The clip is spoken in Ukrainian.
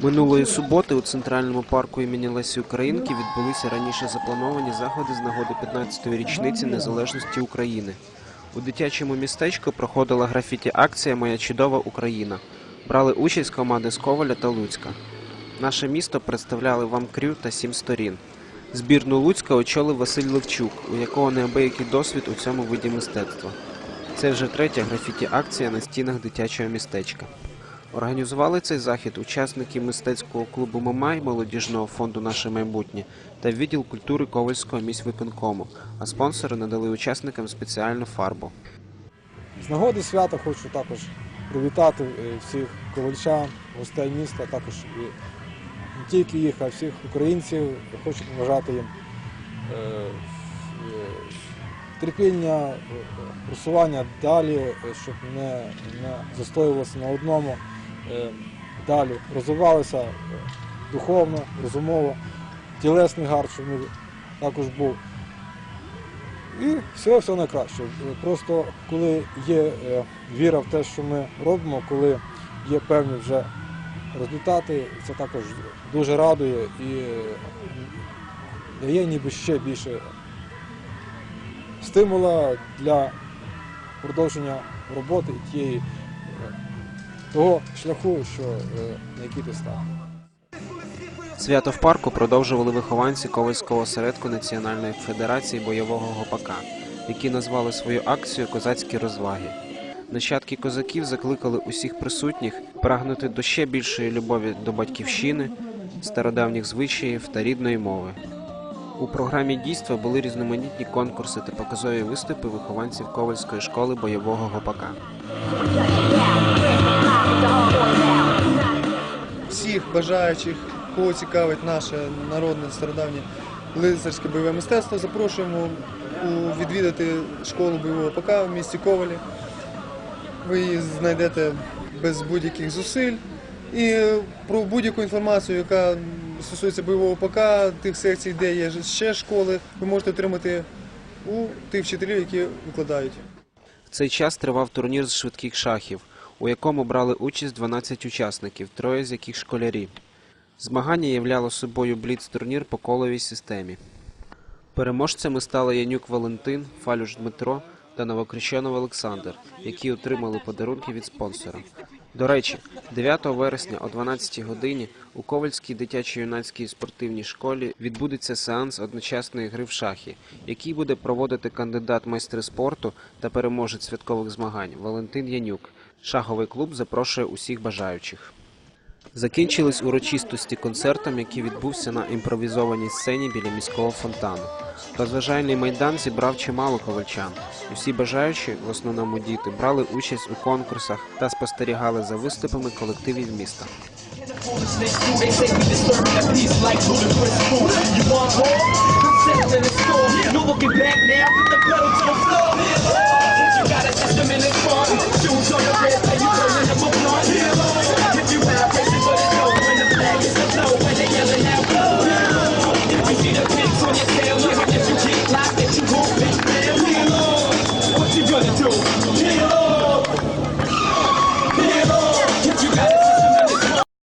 Минулої суботи у центральному парку імені Лесі Українки відбулися раніше заплановані заходи з нагоди 15-ї річниці незалежності України. У дитячому містечку проходила графіті акція Моя чудова Україна. Брали участь команди з Коваля та Луцька. Наше місто представляли вам крю та сім сторін. Збірну Луцька очолив Василь Левчук, у якого неабиякий досвід у цьому виді мистецтва. Це вже третя графіті акція на стінах дитячого містечка. Організували цей захід учасники мистецького клубу Мамай молодіжного фонду Наше майбутнє та відділ культури Ковальського міськвиконкому, а спонсори надали учасникам спеціальну фарбу. З нагоди свята хочу також привітати е, всіх ковальчан, гостей міста, також і не тільки їх, а всіх українців. Хочу побажати їм е, е, терпіння, просування далі, щоб не, не застоювалося на одному, далі розвивалися е, духовно, розумово, тілесний гард, щоб не також був. І все, все найкраще. Е, Просто коли є е, віра в те, що ми робимо, коли є певні вже результати, це також дуже радує і е, дає ніби ще більше стимула для продовження роботи тієї, е, того шляху, що, е, на який ти став. Свято в парку продовжували вихованці Ковальського осередку Національної федерації бойового гопака, які назвали свою акцію Козацькі розваги. Нащадки козаків закликали усіх присутніх прагнути до ще більшої любові до батьківщини, стародавніх звичаїв та рідної мови. У програмі дійства були різноманітні конкурси та показові виступи вихованців Ковальської школи бойового гопака. Бажаючих, кого цікавить наше народне стародавнє лицарське бойове мистецтво, запрошуємо відвідати школу бойового ПК в місті Ковалі. Ви її знайдете без будь-яких зусиль. І про будь-яку інформацію, яка стосується бойового ПК, тих секцій, де є ще школи, ви можете отримати у тих вчителів, які викладають. В цей час тривав турнір з швидких шахів, у якому брали участь 12 учасників, троє з яких школярі. Змагання являло собою бліц-турнір по коловій системі. Переможцями стали Янюк Валентин, Фалюш Дмитро та Новокрещенов Олександр, які отримали подарунки від спонсора. До речі, 9 вересня о 12 годині у Ковальській дитячо-юнацькій спортивній школі відбудеться сеанс одночасної гри в шахи, який буде проводити кандидат майстри спорту та переможець святкових змагань Валентин Янюк. Шаховий клуб запрошує усіх бажаючих. Закінчились урочистості концертом, який відбувся на імпровізованій сцені біля міського фонтану. Розважальний майдан зібрав чимало ковальчан. Усі бажаючі, в основному діти, брали участь у конкурсах та спостерігали за виступами колективів міста. gonna do?